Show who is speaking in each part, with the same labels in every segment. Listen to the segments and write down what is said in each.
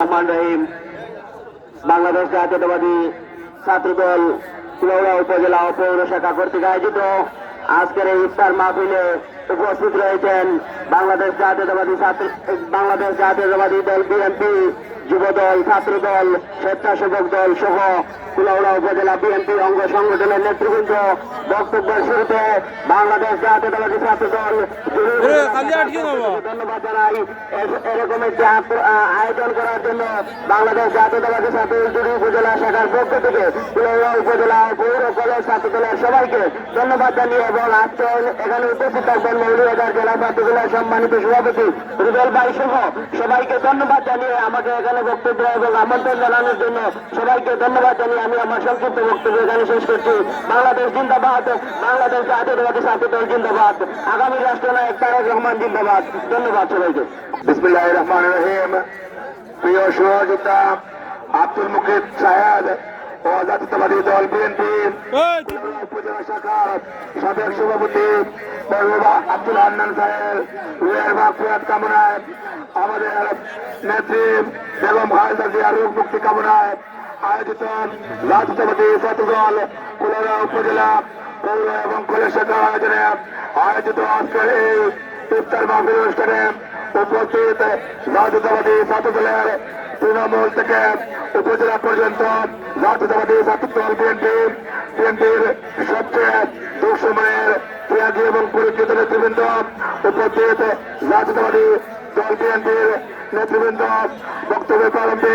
Speaker 1: রহিম, বাংলাদেশ জাতীয়তাবাদী ছাত্রদল কুলাউড়া উপজেলা পৌর শাখা কর্তৃক আয়োজিত আজকের এই ইফতার মাহফিলে উপস্থিত রয়েছেন বাংলাদেশ জাতীয়তাবাদী ছাত্র বাংলাদেশ জাতীয়তাবাদী দল বিএনপি যুবদল ছাত্রদল স্বেচ্ছাসেবক দল সহ কুলাউড়া উপজেলা বিএনপি অঙ্গ সংগঠনের নেতৃবৃন্দ বক্তব্যের শুরুতে বাংলাদেশ জাতীয়তাবাদী ছাত্রদল ধন্যবাদ জানাই। এরকম একটি আয়োজন করার জন্য বাংলাদেশ জাতীয়তাবাদী ছাত্র জুড়ি উপজেলা শাখার পক্ষ থেকে কুলাউড়া উপজেলা পৌর কলেজ ছাত্রদলের সবাইকে ধন্যবাদ জানিয়ে এবং আজকে এখানে উপস্থিত থাকবেন মৌলিবাজার জেলা ছাত্রদলের সম্মানিত সভাপতি রুবেল ভাই সহ সবাইকে ধন্যবাদ জানিয়ে আমাকে এখানে বক্তব্য এবং আমন্ত্রণ জানানোর জন্য সবাইকে ধন্যবাদ জানিয়ে আমি আমার সংক্ষিপ্ত বক্তব্য এখানে শেষ করছি। বাংলাদেশ জিন্দাবাদ। বাংলাদেশ জাতীয়তাবাদী ছাত্রদল জিন্দাবাদ। আগামী রাষ্ট্রনায়ক তারেক রহমান জিন্দাবাদ। ধন্যবাদ সবাইকে। বিসমুল্লাহ রহমান রহিম। প্রিয় সহযোগিতা আব্দুল মুকিদ সাহেব জাতীয়তাবাদী দল বিএনপি। উপজেলা শাখার সাবেক সভাপতি আব্দুল হান্নান সাহেব রুয়ের মাফিয়াত কামনায় আমাদের নেত্রী বেগম খালেদা জিয়ার রোগ মুক্তি কামনায় আয়োজিত জাতীয়তাবাদী ছাত্রদল কুলারা উপজেলা পৌর এবং কলেজ শাখার আয়োজনে আয়োজিত আজকের এই ইফতার মাহফিল অনুষ্ঠানে উপস্থিত জাতীয়তাবাদী ছাত্রদলের তৃণমূল থেকে উপজেলা পর্যন্ত জাতীয়তাবাদী জাতীয় বিএনপি, বিএনপির সবচেয়ে দুঃসময়ের ত্যাগী এবং পরিচিত নেতৃবৃন্দ, উপস্থিত জাতীয়তাবাদী দল বিএনপির নেতৃবৃন্দ, বক্তব্যের প্রারম্ভে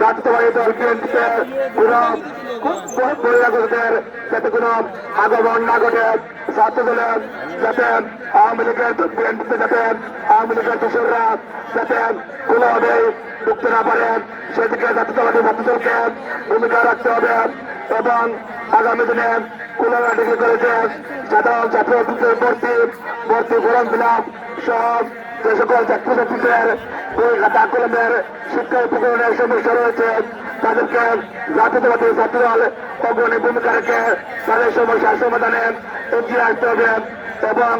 Speaker 1: জাতীয়তাবাদী দল বিএনপিতে কোন বহিরাগতদের যাতে কোনো আগমন না ঘটে। ছাত্রদলের যাতে আওয়ামী লীগের বিএনপিতে যাতে আওয়ামী লীগের দোসররা যাতে কোনোভাবেই ঢুকতে না পারে সেদিকে জাতীয়তাবাদী ছাত্রদলকে ভূমিকা রাখতে হবে এবং আগামী দিনে কুলারা ডিগ্রি কলেজে সাধারণ ছাত্রছাত্রীদের ভর্তি ভর্তি ফর্ম ফিল আপ সহ যে সকল ছাত্রছাত্রীদের বই খাতা কলমের শিক্ষা উপকরণের সমস্যা রয়েছে। তাদেরকে জাতীয়তাবাদী ছাত্রদল অগ্রণী ভূমিকা রেখে তাদের সমস্যার সমাধানে এগিয়ে আসতে হবে এবং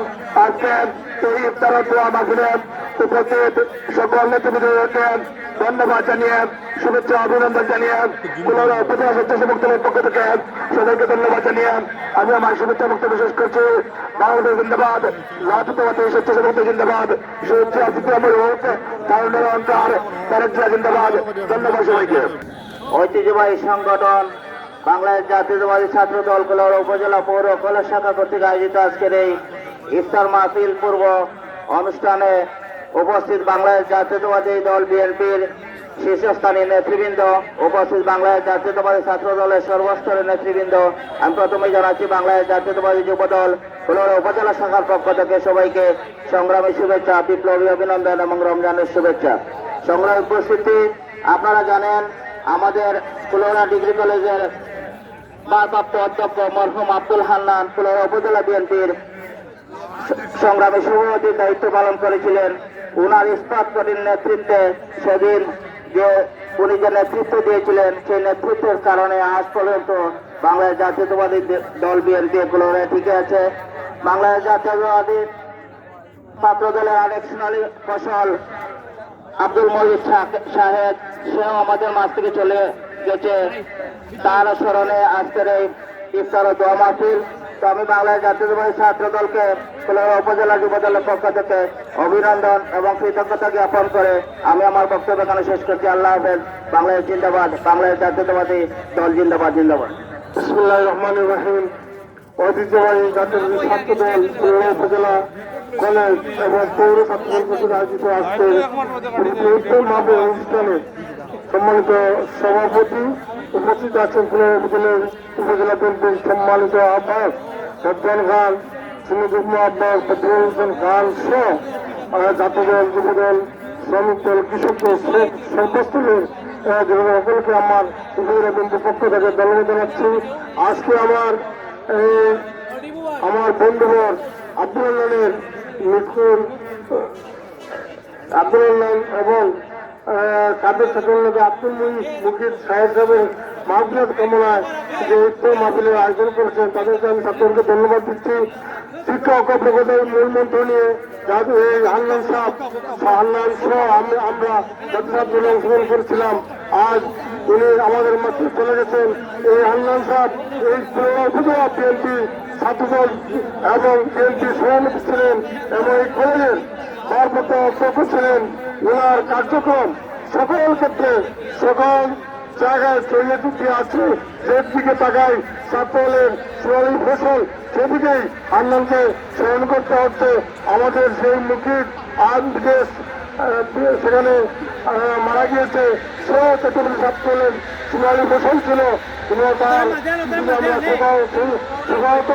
Speaker 1: আজকে এই ইফতারত উপস্থিত সকল নেতৃবৃন্দকে ধন্যবাদ জানিয়ে শুভেচ্ছা অভিনন্দন জানিয়ে উপজেলা স্বেচ্ছাসেবক দলের পক্ষ থেকে সবাইকে ধন্যবাদ জানিয়ে আমি আমার শুভেচ্ছা বক্তব্য শেষ করছি। বাংলাদেশ জিন্দাবাদ জাতীয়তাবাদী স্বেচ্ছাসেবক জিন্দাবাদ। শুভেচ্ছা সিদ্ধামের হোক তারুণের অন্তর জিন্দাবাদ। ধন্যবাদ সবাইকে। ঐতিহ্যবাহী সংগঠন, বাংলাদেশ জাতীয়তাবাদী ছাত্র দল কুলার উপজেলা পৌর কলেজ শাখা কর্তৃক আয়োজিত আজকের এই ইফতার মাহফিল পূর্ব অনুষ্ঠানে উপস্থিত বাংলাদেশ জাতীয়তাবাদী দল বিএনপির শীর্ষস্থানীয় নেতৃবৃন্দ, উপস্থিত বাংলাদেশ জাতীয়তাবাদী ছাত্র দলের সর্বস্তরের নেতৃবৃন্দ। আমি প্রথমেই জানাচ্ছি, বাংলাদেশ জাতীয়তাবাদী যুব দল কুলার উপজেলা শাখার পক্ষ থেকে সবাইকে সংগ্রামী শুভেচ্ছা, বিপ্লবী অভিনন্দন এবং রমজানের শুভেচ্ছা। সংগ্রামী উপস্থিতি, আপনারা জানেন, আমাদের কুলোরা ডিগ্রি কলেজের ভারপ্রাপ্ত অধ্যক্ষ মরহুম আব্দুল হান্নান কুলোরা উপজেলা বিএনপির সংগ্রামী সভাপতির দায়িত্ব পালন করেছিলেন। উনার ইস্পাত কঠিন নেতৃত্বে সেদিন যে উনি যে নেতৃত্ব দিয়েছিলেন, সেই নেতৃত্বের কারণে আজ পর্যন্ত বাংলাদেশ জাতীয়তাবাদী দল বিএনপি কুলোরা টিকে আছে। বাংলাদেশ জাতীয়তাবাদী ছাত্র দলের আরেক সোনালী ফসল আব্দুল মজিদ সাহেব সেও আমাদের মাছ থেকে চলে গেছে। তার স্মরণে আজকের এই ইফতার দোয়া মাহফিল। তো আমি বাংলাদেশ জাতীয়তাবাদী ছাত্র দলকে উপজেলা যুব দলের পক্ষ থেকে অভিনন্দন এবং কৃতজ্ঞতা জ্ঞাপন করে আমি আমার বক্তব্য এখানে শেষ করছি। আল্লাহ হাফেজ। বাংলাদেশ জিন্দাবাদ। বাংলাদেশ জাতীয়তাবাদী দল জিন্দাবাদ জিন্দাবাদ।
Speaker 2: রহমান রহিম। ঐতিহ্যবাহী দল এবং সম্মানিত সভাপতি উপস্থিত আছেন কুমিল্লা উপজেলার উপজেলা বিএনপির সম্মানিত আহ্বায়ক সজ্জন খান সিনিযুগ্ম আহ্বায়ক বদরুল হোসেন খান সহ জাতীয় দল, যুব দল, শ্রমিক দল, কৃষক দল সর্বস্তরের সকলকে আমার উপজেলা বিন্দু পক্ষ থেকে ধন্যবাদ জানাচ্ছি। আজকে আমার আমার বন্ধুবর আব্দুল আল্লাহের মৃত্যুর আব্দুল আল্লাহ এবং কাদের সাথে আব্দুল মুখিদ সাহেব সাহেবের মাহফিলত কামনায় যে উত্তর মাহফিলের আয়োজন করেছেন, তাদেরকে আমি ছাত্রকে ধন্যবাদ দিচ্ছি। শিক্ষক প্রকল্পের মূল মন্ত্র নিয়ে যাদের এই হান্নান সাহ হান্নান সহ আমরা আমরা জাতিসাব মিলে অংশগ্রহণ করেছিলাম। আজ উনি আমাদের মধ্যে চলে গেছেন। এই হান্নান সাহ এই উপজেলা বিএনপি ছাত্রদল এবং বিএনপি সভাপতি ছিলেন এবং এই কলেজের অধ্যক্ষ ছিলেন ওনার কার্যক্রম সকল ক্ষেত্রে সকল জায়গায় ছড়িয়ে ছিটিয়ে আছে যেদিকে তাকাই ছাত্রদলের সোনালী ফসল সেদিকেই আন্দোলনকে স্মরণ করতে হচ্ছে। আমাদের সেই মুখির আহ, সেখানে মারা গিয়েছে। সেও চতুর্থ ছাত্রদলের সোনালী ফসল ছিল। আমি সুগাহত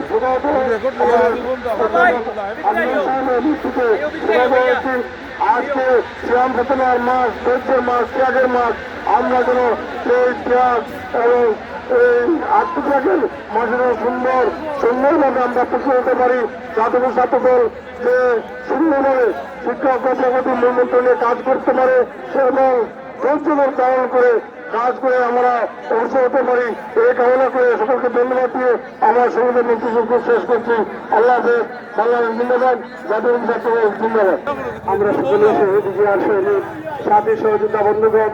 Speaker 2: সুগাহত আজকে শ্রীরাম ফেতনার মাস চৈত্রের মাস ত্যাগের মাস আমরা যেন এই ট্রাক এবং এই আত্মত্যাগের মাঝে সুন্দর সুন্দরভাবে আমরা পুষে হতে পারি ছাত্র ছাত্রদল যে সুন্দরভাবে শিক্ষক প্রজাপতি মূল্য নিয়ে কাজ করতে পারে এবং ধৈর্যদের পালন করে কাজ করে আমরা অংশ হতে পারি। এই কামনা করে সকলকে ধন্যবাদ দিয়ে আমার সঙ্গে মন্ত্রিসভ্য শেষ করছি। আল্লাহ হাফেজ। জিন্দাবাদ। জাতীয় জিন্দাবাদ। আমরা সকলে শহীদ জিয়ার সৈনিক সহযোগিতা বন্ধুগণ,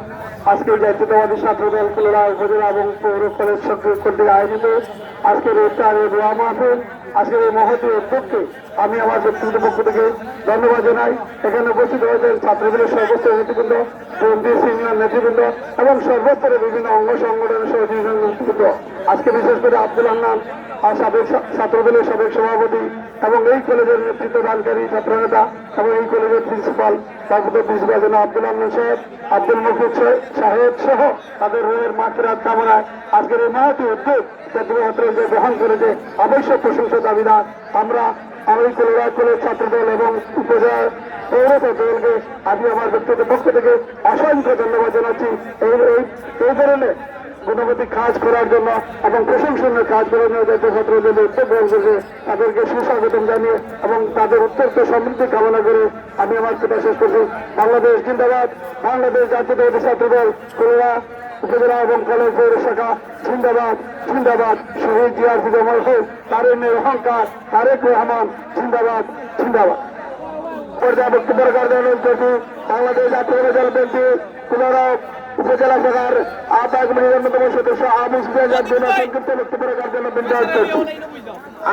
Speaker 2: আজকে জাতীয়তাবাদী ছাত্রদল খুলনা উপজেলা এবং পৌর কলেজ সক্রিয় কর্তৃক আয়োজিত আজকের ইফতারের দোয়া মাহফিল। আজকের এই মহতি উদ্যোগকে আমি আমার ব্যক্তিগত পক্ষ থেকে ধন্যবাদ জানাই। এখানে উপস্থিত হয়েছেন ছাত্রদের সর্বোচ্চ নেতৃবৃন্দ বন্ধু সিনিয়র নেতৃবৃন্দ এবং সর্বস্তরের বিভিন্ন অঙ্গ সংগঠনের সহযোগী নেতৃবৃন্দ। আজকে বিশেষ করে আব্দুল আহ্নান আর সাবেক ছাত্রদলের সাবেক সভাপতি এবং এই কলেজের নেতৃত্ব দানকারী ছাত্রনেতা এবং এই কলেজের প্রিন্সিপাল তারপরে প্রিন্সিপাল যেন আব্দুল হান্নান সাহেব আব্দুল মফিদ সাহেব সহ তাদের রোহের মাঠেরাত কামনায় আজকের এই মহতি উদ্যোগ ছাত্রছাত্রীদের যে গ্রহণ করেছে, অবশ্যই প্রশংসা দাবিদার। আমরা আমি কলেরা কলেজ ছাত্রদল এবং উপজেলা পৌরসভা দলকে আমি আমার ব্যক্তিগত পক্ষ থেকে অসংখ্য ধন্যবাদ জানাচ্ছি। এই ধরনের গুণগতিক কাজ করার জন্য এবং প্রশংসনীয় কাজ করার জন্য জাতীয় ছাত্রদের উদ্যোগ গ্রহণ তাদেরকে সুস্বাগতম জানিয়ে এবং তাদের অত্যন্ত সমৃদ্ধি কামনা করে আমি আমার কথা শেষ করছি। বাংলাদেশ জিন্দাবাদ। বাংলাদেশ জাতীয়তাবাদী ছাত্রদল খুলনা উপজেলা এবং কলেজ পৌর শাখা জিন্দাবাদ জিন্দাবাদ। শহীদ জিয়ার বিজয় হোক তারেনের অহংকার, তারেক রহমান, জিন্দাবাদ জিন্দাবাদ। পর্যায়ে বক্তব্য রাখার বাংলাদেশ জাতীয় দল বিএনপি পুনরা উপজেলা শাখার কমিটির অন্যতম সদস্য আবু জন্য সংক্ষিপ্ত বক্তব্য রাখার জন্য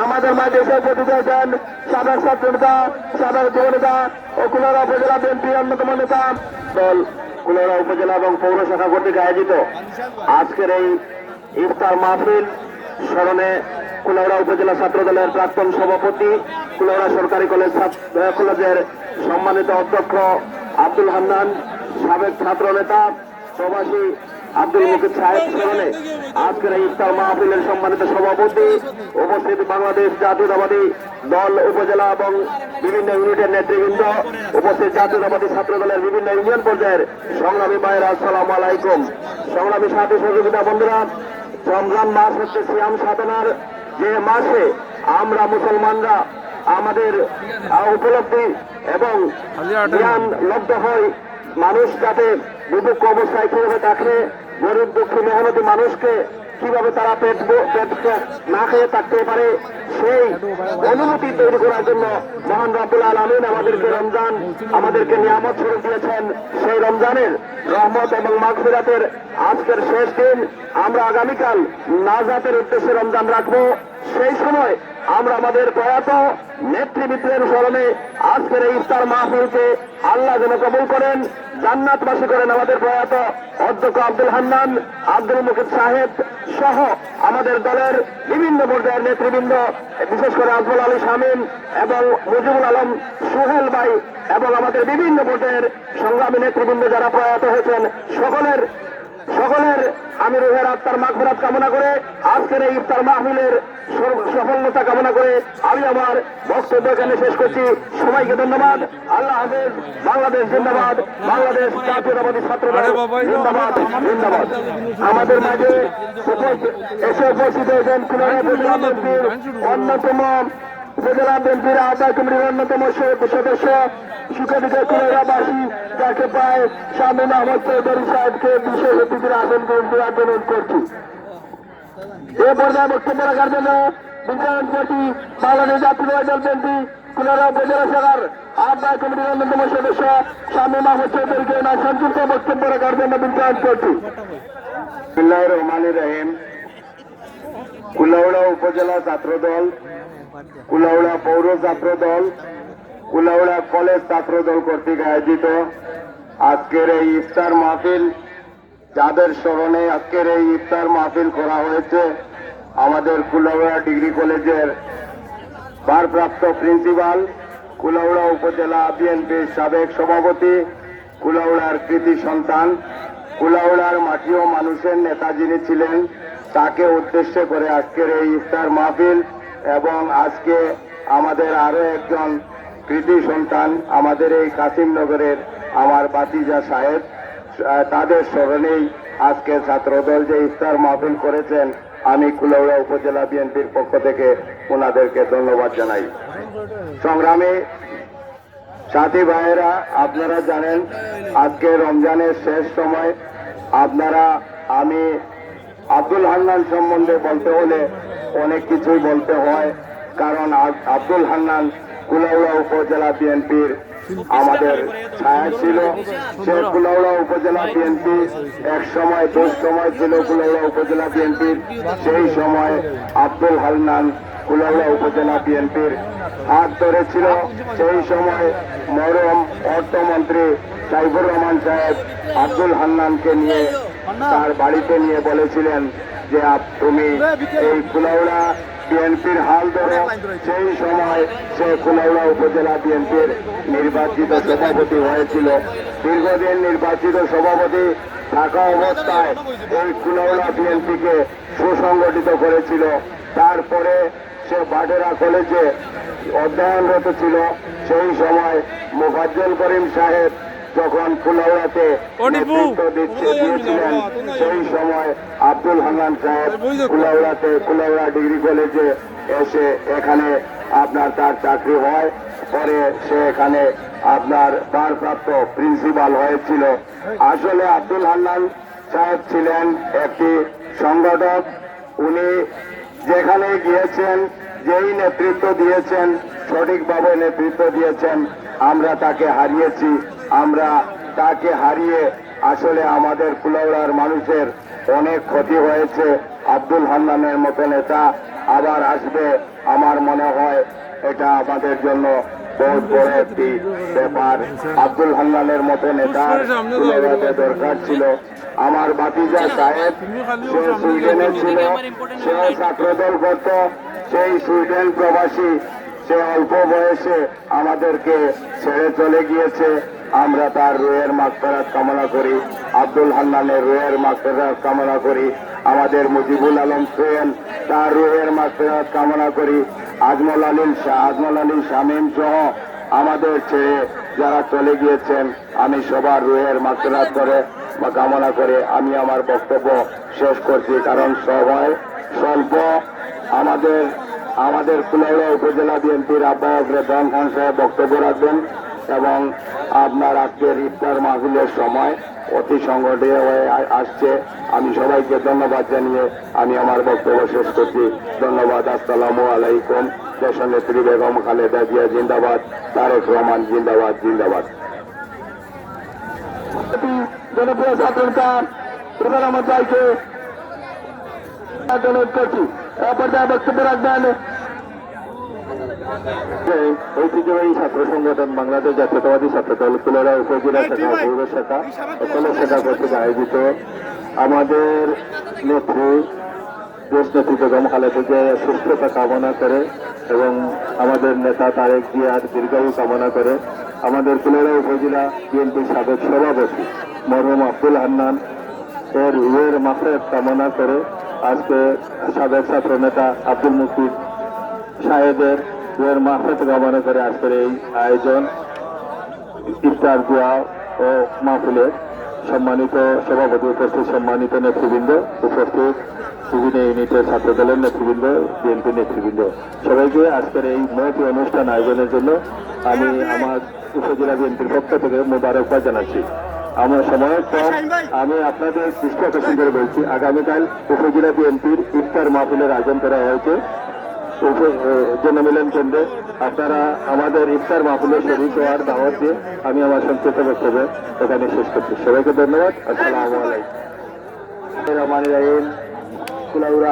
Speaker 2: আমাদের মাঝে এসে উপস্থিত হয়েছেন সাবেক ছাত্র নেতা সাবেক যুব নেতা ও কুলারা উপজেলা বিএনপি অন্যতম নেতা দল কুলারা উপজেলা এবং পৌর শাখা কর্তৃক আয়োজিত আজকের এই ইফতার মাহফিল স্মরণে কুলাউড়া উপজেলা ছাত্র দলের প্রাক্তন সভাপতি কুলাউড়া সরকারি কলেজ কলেজের সম্মানিত অধ্যক্ষ আব্দুল হান্নান, সাবেক ছাত্র নেতা প্রবাসী আব্দুল মুকিদ সাহেব স্মরণে আজকের ইফতার মাহফিলের সম্মানিত সভাপতি উপস্থিত বাংলাদেশ জাতীয়তাবাদী দল উপজেলা এবং বিভিন্ন ইউনিটের নেতৃবৃন্দ উপস্থিত জাতীয়তাবাদী ছাত্র দলের বিভিন্ন ইউনিয়ন পর্যায়ের সংগ্রামী ভাইয়েরা আসসালামু আলাইকুম। সংগ্রামী সাথী সহযোগিতা বন্ধুরা রমজান মাস হচ্ছে সিয়াম সাধনার যে মাসে আমরা মুসলমানরা আমাদের উপলব্ধি এবং জ্ঞান লব্ধ হয় মানুষ যাতে দুদুক্ষ অবস্থায় কীভাবে থাকলে গরিব দুঃখী মেহনতি মানুষকে কীভাবে তারা পেট না খেয়ে থাকতে পারে, সেই অনুমতি তৈরি করার জন্য মহান রাবুল আলমিন আমাদেরকে রমজান, আমাদেরকে নিয়ামত স্বরূপ দিয়েছেন। সেই রমজানের রহমত এবং মাগফিরাতের আজকের শেষ দিন আমরা আগামীকাল নাজাতের উদ্দেশ্যে রমজান রাখব। সেই সময় আমরা আমাদের প্রয়াত নেতৃবৃন্দের স্মরণে আজকের এই ইফতার মাহফিলকে আল্লাহ যেন কবুল করেন, জান্নাতবাসী করেন আমাদের প্রয়াত অধ্যক্ষ আব্দুল হান্নান, আব্দুল মুকিদ সাহেব সহ আমাদের দলের বিভিন্ন পর্যায়ের নেতৃবৃন্দ, বিশেষ করে আজমল আলী শামীম এবং মুজিবুল আলম সুহেল ভাই এবং আমাদের বিভিন্ন পর্যায়ের সংগ্রামী নেতৃবৃন্দ যারা প্রয়াত হয়েছেন, সকলের
Speaker 1: সকলের আমি রোহের আত্মার মাগফিরাত কামনা করে আজকের এই ইফতার মাহফিলের সর- সফলতা কামনা করে আমি আমার বক্তব্য এখানে শেষ করছি সবাইকে ধন্যবাদ আল্লাহ হাফেজ বাংলাদেশ জিন্দাবাদ বাংলাদেশ জাতীয়তাবাদী ছাত্র জিন্দাবাদ জিন্দাবাদ আমাদের মাঝে এসে উপস্থিত হয়েছেন অন্যতম উপজেলা বিএনপির আহ্বায়ক কমিটির অন্যতম সদস্য সুখাধিকার কুমিল্লাবাসী যাকে পায় শামীম আহমদ চৌধুরী সাহেবকে বিশেষ অতিথির আসন গ্রহণ অনুরোধ করছি। এ পর্যায়ে বক্তব্য রাখার জন্য বিজ্ঞান পার্টি বাংলাদেশ জাতীয় দল বিএনপি কুমিল্লা উপজেলা শাখার আহ্বায়ক কমিটির অন্যতম সদস্য শামীম আহমদ চৌধুরীকে না সংযুক্ত বক্তব্য রাখার জন্য বিজ্ঞান করছি।
Speaker 3: রহমান রহিম। কুলাউড়া উপজেলা ছাত্রদল কুলাউড়া পৌর ছাত্রদল কুলাউড়া কলেজ ছাত্রদল কর্তৃক আয়োজিত। আজকের এই ইফতার মাহফিল, যাদের স্মরণে আজকের এই ইফতার মাহফিল করা হয়েছে, আমাদের কুলাউড়া ডিগ্রি কলেজের ভারপ্রাপ্ত প্রিন্সিপাল, কুলাউড়া উপজেলা বিএনপির সাবেক সভাপতি, কুলাউড়ার কৃতি সন্তান, কুলাউড়ার মাটি ও মানুষের নেতা যিনি ছিলেন, তাকে উদ্দেশ্য করে আজকের এই ইফতার মাহফিল এবং আজকে আমাদের আরও একজন কৃতি সন্তান আমাদের এই কাসিমনগরের আমার বাতিজা সাহেব তাদের স্মরণেই আজকে ছাত্রদল যে ইফতার মাহফিল করেছেন, আমি কুলৌড়া উপজেলা বিএনপির পক্ষ থেকে ওনাদেরকে ধন্যবাদ জানাই। সংগ্রামে সাথী ভাইয়েরা, আপনারা জানেন, আজকে রমজানের শেষ সময়। আপনারা, আমি আব্দুল হান্নান সম্বন্ধে বলতে হলে অনেক কিছুই বলতে হয়, কারণ আব- আব্দুল হান্নান কুলাউড়া উপজেলা বিএনপির আমাদের ছায়া ছিল। সে কুলাউড়া উপজেলা বিএনপি এক সময় দোষ সময় ছিল কুলাউড়া উপজেলা বিএনপির। সেই সময় আব্দুল হান্নান কুলাউড়া উপজেলা বিএনপির হাত ধরেছিল। সেই সময় মরম অর্থমন্ত্রী সাইফুর রহমান সাহেব আব্দুল হান্নানকে নিয়ে তার বাড়িতে নিয়ে বলেছিলেন যে আপ- তুমি এই কুলাউড়া বিএনপির হাল ধরো সেই সময় সে কুলাউড়া উপজেলা বিএনপির নির্বাচিত সভাপতি হয়েছিল। দীর্ঘদিন নির্বাচিত সভাপতি থাকা অবস্থায় এই কুলাউড়া বিএনপিকে সুসংগঠিত করেছিল। তারপরে সে বাটেরা কলেজে অধ্যয়নরত ছিল। সেই সময় মুফাজ্জল করিম সাহেব যখন কুলাউড়াতে নেতৃত্ব দিচ্ছে দিয়েছিলেন সেই সময় আব্দুল হান্নান সাহেব কুলাউড়াতে কুলাউড়া ডিগ্রি কলেজে এসে এখানে আপনার তার চাকরি হয়। পরে সে এখানে আপনার ভারপ্রাপ্ত প্রিন্সিপাল হয়েছিল। আসলে আব্দুল হান্নান সাহেব ছিলেন একটি সংগঠক। উনি যেখানে গিয়েছেন যেই নেতৃত্ব দিয়েছেন সঠিকভাবে নেতৃত্ব দিয়েছেন আমরা তাকে হারিয়েছি। আমরা তাকে হারিয়ে আসলে আমাদের কুলাউড়ার মানুষের অনেক ক্ষতি হয়েছে। আব্দুল হান্নানের মতো নেতা আবার আসবে, আমার মনে হয় এটা আমাদের জন্য বহুত বড় একটি ব্যাপার। আব্দুল হান্নানের মতো নেতা দরকার ছিল। আমার বাতিজা সাহেব, সে সুইডেনে ছিল, সে ছাত্রদল করত, সেই সুইডেন প্রবাসী, সে অল্প বয়সে আমাদেরকে ছেড়ে চলে গিয়েছে। আমরা তার রুয়ের মাগফেরাত কামনা করি, আব্দুল হান্নানের রোয়ের মাগফেরাত কামনা করি, আমাদের মুজিবুল আলম সোয়েন তার রুহের মাগফেরাত কামনা করি, আজমল আলীম শাহ, আজমল আলী শামীম সহ আমাদের ছেড়ে যারা চলে গিয়েছেন, আমি সবার রুহের মাগফেরাত করে বা কামনা করে আমি আমার বক্তব্য শেষ করছি, কারণ সবাই স্বল্প আমাদের আমাদের কুলাউড়া উপজেলা বিএনপির আহ্বায়ক রেদন খান সাহেব বক্তব্য রাখবেন। এবং আপনার আজকের ইফতার মাহফিলের সময় অতি সংগঠিত হয়ে আসছে। আমি সবাইকে ধন্যবাদ জানিয়ে আমি আমার বক্তব্য শেষ করছি। ধন্যবাদ, আসসালামু আলাইকুম। দেশনেত্রী বেগম খালেদা জিয়া জিন্দাবাদ, তারেক রহমান জিন্দাবাদ জিন্দাবাদ।
Speaker 1: জনপ্রিয় এ পর্যায়ে বক্তব্য রাখবেন
Speaker 3: ঐতিহ্যবাহী ছাত্র সংগঠন বাংলাদেশ জাতীয়তাবাদী ছাত্র দল কুলারা উপজেলা শাখা পৌর শাখা ও কলেজ শাখা কর্তৃক আয়োজিত। আমাদের নেত্রী দেশ নেত্রী বেগম খালেদা সুস্থতা কামনা করে এবং আমাদের নেতা তারেক জিয়ার দীর্ঘায়ু কামনা করে আমাদের কুলারা উপজেলা বিএনপির সাবেক সভাপতি মরহুম আব্দুল হান্নান
Speaker 4: এর রুহের মাফের কামনা করে আজকে সাবেক ছাত্র নেতা আব্দুল মুকিদ সাহেবের রুহের মাফের কামনা করে আজকের এই আয়োজন, ইফতার, দোয়া ও মাহফিলের সম্মানিত সভাপতি উপস্থিত, সম্মানিত নেতৃবৃন্দ উপস্থিত, বিভিন্ন ইউনিটের ছাত্র দলের নেতৃবৃন্দ, বিএনপি নেতৃবৃন্দ। সবাইকে আজকের এই মহতি অনুষ্ঠান আয়োজনের জন্য আমি আমার উপজেলা বিএনপির পক্ষ থেকে মোবারকবাদ জানাচ্ছি। আমার সময় কম, আমি আপনাদের দৃষ্টি আকর্ষণ করে বলছি, আগামীকাল উপজেলা বিএনপির ইফতার মাহফিলের আয়োজন করা হয়েছে। এ, জনমিলন কেন্দ্রে। আপনারা আমাদের ইফতার মাহফিলের শরীর হওয়ার দাওয়াত দিয়ে আমি আমার সংক্ষিপ্ত বক্তব্য এখানে শেষ করছি। সবাইকে ধন্যবাদ। আসসালামু রহমান রাহিম।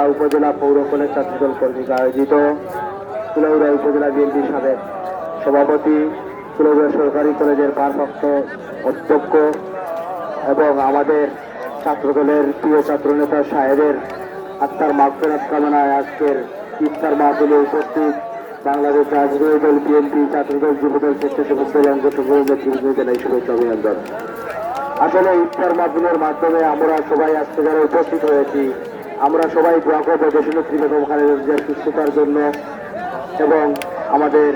Speaker 4: উপজেলা পৌর কলেজ ছাত্রদল কর্তৃক আয়োজিত কুলাউড়া উপজেলা বিএনপির সাবেক সভাপতি কুলাউড়া সরকারি কলেজের ভারপ্রাপ্ত অধ্যক্ষ এবং আমাদের ছাত্রদলের প্রিয় ছাত্রনেতা সাহেবের আত্মার মাগফেরাত কামনায় আজকের ইফতার মাহফিলে উপস্থিত বাংলাদেশ রাজনৈতিক দল, বিএনপি ছাত্রদল যুবদল স্বেচ্ছাসেবক দল অঙ্গসংগ্রহ জানাই শুভেচ্ছা অভিনন্দন। আসলে ইফতার মাধ্যমের মাধ্যমে আমরা সবাই আজকে যারা উপস্থিত হয়েছি, আমরা সবাই দোয়া করব দেশনেত্রী বেগম খালেদা জিয়ার সুস্থতার জন্য এবং আমাদের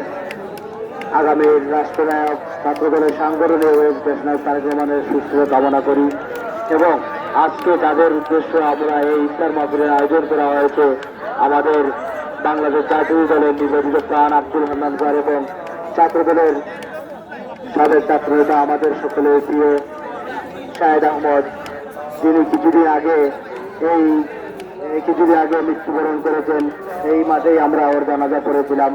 Speaker 4: আগামীর রাষ্ট্রনায়ক ছাত্রদলের সাংগঠনিক দেশনায়ক তারেক রহমানের সুস্থতা কামনা করি এবং আজকে তাদের উদ্দেশ্যে আমরা এই ইফতার মাহফিলের আয়োজন করা হয়েছে আমাদের বাংলাদেশ জাতীয় দলের নিবেদিত প্রাণ আব্দুল হান্নান স্যার এবং ছাত্রদলের সাবেক ছাত্রনেতা আমাদের সকলের প্রিয় শাহেদ আহমদ, যিনি কিছুদিন আগে এই কিছুদিন আগে মৃত্যুবরণ করেছেন, এই মাঠেই আমরা ওর জানাজা পড়েছিলাম।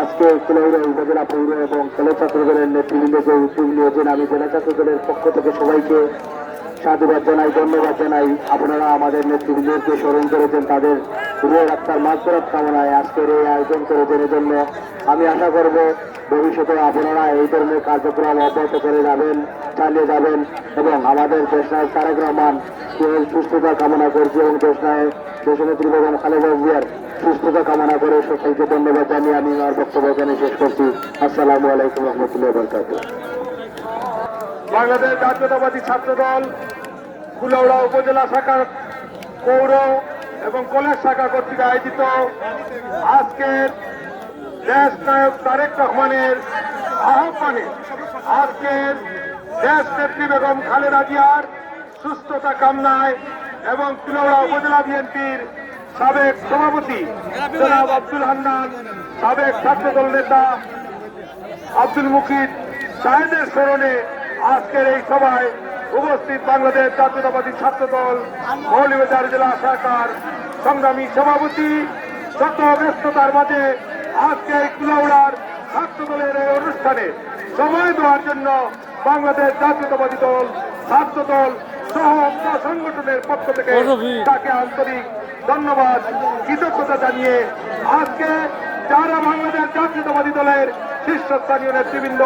Speaker 4: আজকে কুলাউড়া উপজেলা পৌর এবং কলেজ ছাত্রদলের নেতৃবৃন্দ যে উদ্যোগ নিয়েছেন আমি জেলা ছাত্রদলের পক্ষ থেকে সবাইকে। সাধুবাদ জানাই, ধন্যবাদ জানাই। আপনারা আমাদের নেতৃবৃন্দকে স্মরণ করেছেন, তাদের রুহের আত্মার মাঝফেরত কামনায় আজকের এই আয়োজন করেছেন এজন্য আমি আশা করব ভবিষ্যতে আপনারা এই ধরনের কার্যক্রম অব্যাহত করে যাবেন, চালিয়ে যাবেন এবং আমাদের দেশনায়ক তারেক রহমান সুস্থতা কামনা করছি এবং দেশনায়ক দেশনেত্রী বেগম খালেদা জিয়ার সুস্থতা কামনা করে সকলকে ধন্যবাদ জানিয়ে আমি আমার বক্তব্য এখানে শেষ করছি। আসসালামু আলাইকুম রহমতুল্লাহ বরকাত
Speaker 5: বাংলাদেশ জাতীয়তাবাদী ছাত্র দল কুলাউড়া উপজেলা শাখার পৌর এবং কলেজ শাখা কর্তৃক আয়োজিত আজকের দেশ নায়ক তারেক রহমানের আহ্বানে আজকের দেশ নেত্রী বেগম খালেদা জিয়ার সুস্থতা কামনায় এবং কুলাউড়া উপজেলা বিএনপির সাবেক সভাপতি জনাব আব্দুল হান্নান, সাবেক ছাত্রদল নেতা আব্দুল মুকিদ সাহেদের স্মরণে আজকের এই সভায় উপস্থিত বাংলাদেশ জাতীয়তাবাদী ছাত্র দল মৌলবাজার জেলা শাখার সংগ্রামী সভাপতি শত ব্যস্ততার মাঝে আজকে এই কুলাউড়ার ছাত্র দলের এই অনুষ্ঠানে সময় দেওয়ার জন্য বাংলাদেশ জাতীয়তাবাদী দল ছাত্র দল সহ সংগঠনের পক্ষ থেকে তাকে আন্তরিক ধন্যবাদ কৃতজ্ঞতা জানিয়ে আজকে যারা বাংলাদেশ জাতীয়তাবাদী দলের শীর্ষস্থানীয় নেতৃবৃন্দ,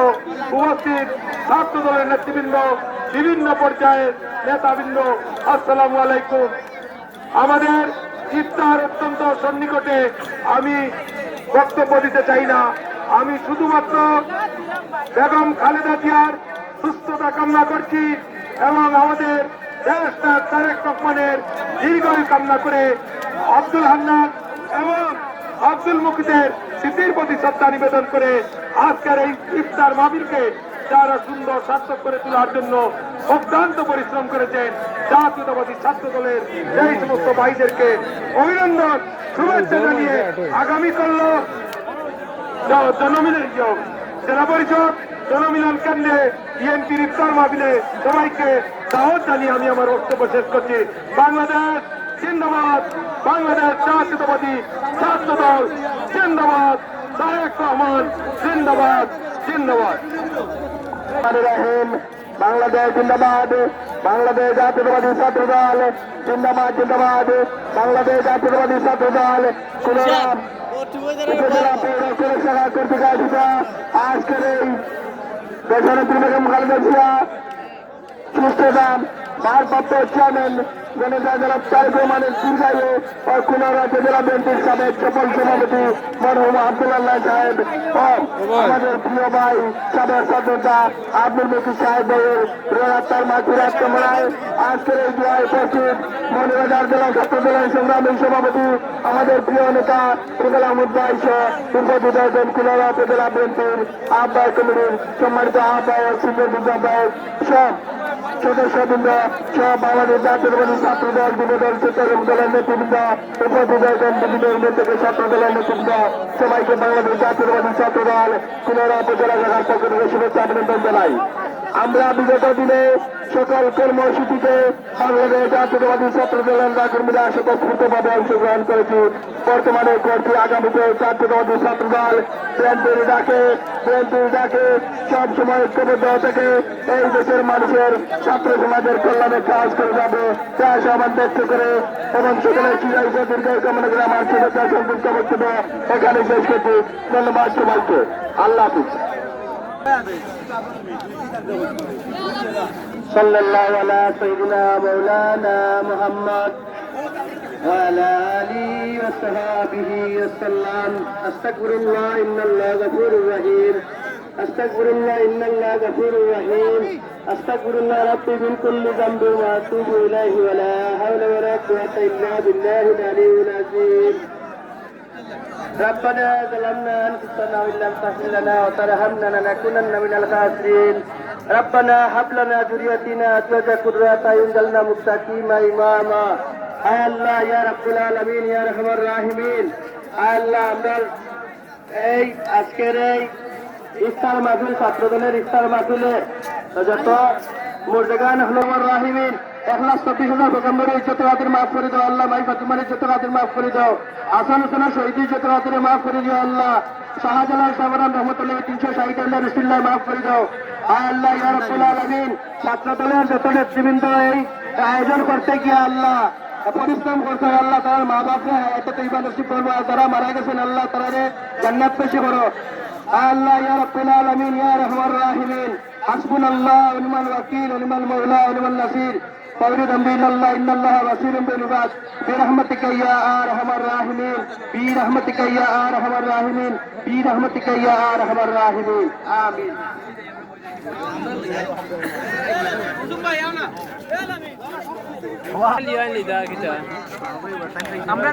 Speaker 5: উপস্থিত ছাত্র দলের নেতৃবৃন্দ, বিভিন্ন পর্যায়ের নেতাবৃন্দ, আসসালামু আলাইকুম। আমাদের ইফতার অত্যন্ত সন্নিকটে আমি বক্তব্য দিতে চাই না। আমি শুধুমাত্র বেগম খালেদা জিয়ার সুস্থতা কামনা করছি এবং আমাদের নায়ক তারেক রহমানের দীর্ঘায়ু কামনা করে আব্দুল হান্নান এবং আব্দুল মুকিদের স্মৃতির প্রতি শ্রদ্ধা নিবেদন করে আজকের এই ইফতার মাহবিলকে যারা সুন্দর সার্থক করে তোলার জন্য অক্লান্ত পরিশ্রম করেছেন জাতীয়তাবাদী ছাত্র দলের এই সমস্ত ভাইদেরকে অভিনন্দন, শুভেচ্ছা জানিয়ে আগামী কাল জনমিলন জেলা পরিষদ, জনমিলন কেন্দ্রে বিএনপির ইফতার মাহফিলে সবাইকে দাওয়াত জানিয়ে আমি আমার বক্তব্য শেষ করছি। বাংলাদেশ জিন্দাবাদ, বাংলাদেশ জাতীয়তাবাদী ছাত্র দল জিন্দাবাদ। তারেক রহমান, জিন্দাবাদ জিন্দাবাদ।
Speaker 1: রহিম, বাংলাদেশ জিন্দাবাদ, বাংলাদেশ জাতীয়তাবাদী ছাত্র দল, জিন্দাবাদ জিন্দাবাদ, বাংলাদেশ জাতীয়তাবাদী ছাত্র দল। কুলাম উপজেলা পৌর শাখা কর্তৃক আজকের এই দেশনেত্রী বেগম খালেদা জিয়া সুস্থতা ভারপ্রাপ্ত চেয়ারম্যান জনতা জেলা তারেক রহমানের দীর্ঘায়ু ও কুনারা উপজেলা বিএনপির সাবেক সফল সভাপতি মরহুম আব্দুল্লাহ সাহেব ও আমাদের প্রিয় ভাই সাবেক সদস্যা আব্দুল মকির সাহেবের রাস্তার মাঝে কামড়ায় আজকের এই জুয়ায় উপস্থিত মনিবাজার জেলা ছাত্র দলের সংগ্রামী সভাপতি, আমাদের প্রিয় নেতা রুবেল আহমদ সহ উপস্থিত হয়েছেন কুলারা উপজেলা বিএনপির আহ্বায়ক কমিটির সম্মানিত আহ্বায়ক, সিনিয়র বিদ্যাবায়ক সব সদস্যবৃন্দ সব বাংলাদেশ জাতীয়বাদী ছাত্র দল যুবদল চট্টগ্রাম দলের নেতৃবৃন্দ উপস্থিত হয়েছেন বিভিন্ন নেতৃত্বে ছাত্র দলের নেতৃবৃন্দ, সবাইকে বাংলাদেশ জাতীয়বাদী ছাত্র দল কুলারা উপজেলা জেলার পক্ষ থেকে শুভেচ্ছা, অভিনন্দন জানাই। আমরা বিগত দিনে সকল কর্মসূচিতে বাংলাদেশ জাতীয়তাবাদী ছাত্র দলের কর্মীরা স্বতঃস্ফূর্তভাবে অংশগ্রহণ করেছি। বর্তমানে করছি আগামীতে জাতীয়তাবাদী ছাত্র দল বিএনপির ডাকে বিএনপির ডাকে, সব সময় ঐক্যবদ্ধ থেকে এই দেশের মানুষের, ছাত্র সমাজের কল্যাণে কাজ করে যাবে, তা সমান ব্যক্ত করে। এবং সকলের চিরাই দীর্ঘ কামনা করে আমার শুভেচ্ছা সংযুক্ত বক্তব্য এখানে শেষ করছি। ধন্যবাদ সবাইকে। আল্লাহ হাফিজ।
Speaker 6: صلى الله على سيدنا مولانا محمد وعلى آله وصحابه وسلم أستغفر الله إن الله غفور رحيم أستغفر الله إن الله غفور رحيم أستغفر الله ربي من كل ذنب وأتوب إليه ولا حول ولا قوة إلا بالله العلي العظيم ربنا ظلمنا انفسنا وان لم تغفر لنا وترحمنا لنكونن من الخاسرين ربنا هب لنا ذريتنا ازواجا قرة اعين واجعلنا متقين اماما আয় আল্লাহ ইয়া রাব্বুল আলামিন ইয়া রহমান রাহিমিন আয় আল্লাহ আমরা এই আজকের এই ইফতার মাহফিল ছাত্রদলের ইফতার মাহফিলে যত মুর্দেগান হলমর রাহিমিন এক লাখ চব্বিশ হাজার পেগম্বরের ইজ্জত মাফ করে দাও, আল্লাহ মাই ফাতিমার ইজ্জত হাতের মাফ করে দাও। আসান হোসেনা শহীদ মাফ করে দিও, আল্লাহ। শাহজালাল সাবরান রহমতুল্লাহ তিনশো ষাট আল্লাহ রসুল্লাহ মাফ করে দাও। আয় আল্লাহ, ইয়া রব্বুল আলামিন। ছাত্র যত নেতৃবৃন্দ এই আয়োজন করতে গিয়ে আল্লাহ পরিশ্রম করতে হয়, আল্লাহ তার মা বাপকে এত ইমান নসিব করব, আর মারা গেছেন, আল্লাহ তারা জান্নাত পেশে করো। আল্লাহ, ইয়া রাব্বুল আলামিন, ইয়া রহমান রাহিমিন। হাসবুনাল্লাহ ওয়া নি'মাল ওয়াকিল মাওলা ওয়া নি'মাল নাসির। فورد أمر الله إن الله بصير بالعباد برحمتك يا أرحم الراحمين برحمتك يا أرحم الراحمين برحمتك يا أرحم الراحمين آمين
Speaker 7: আমরা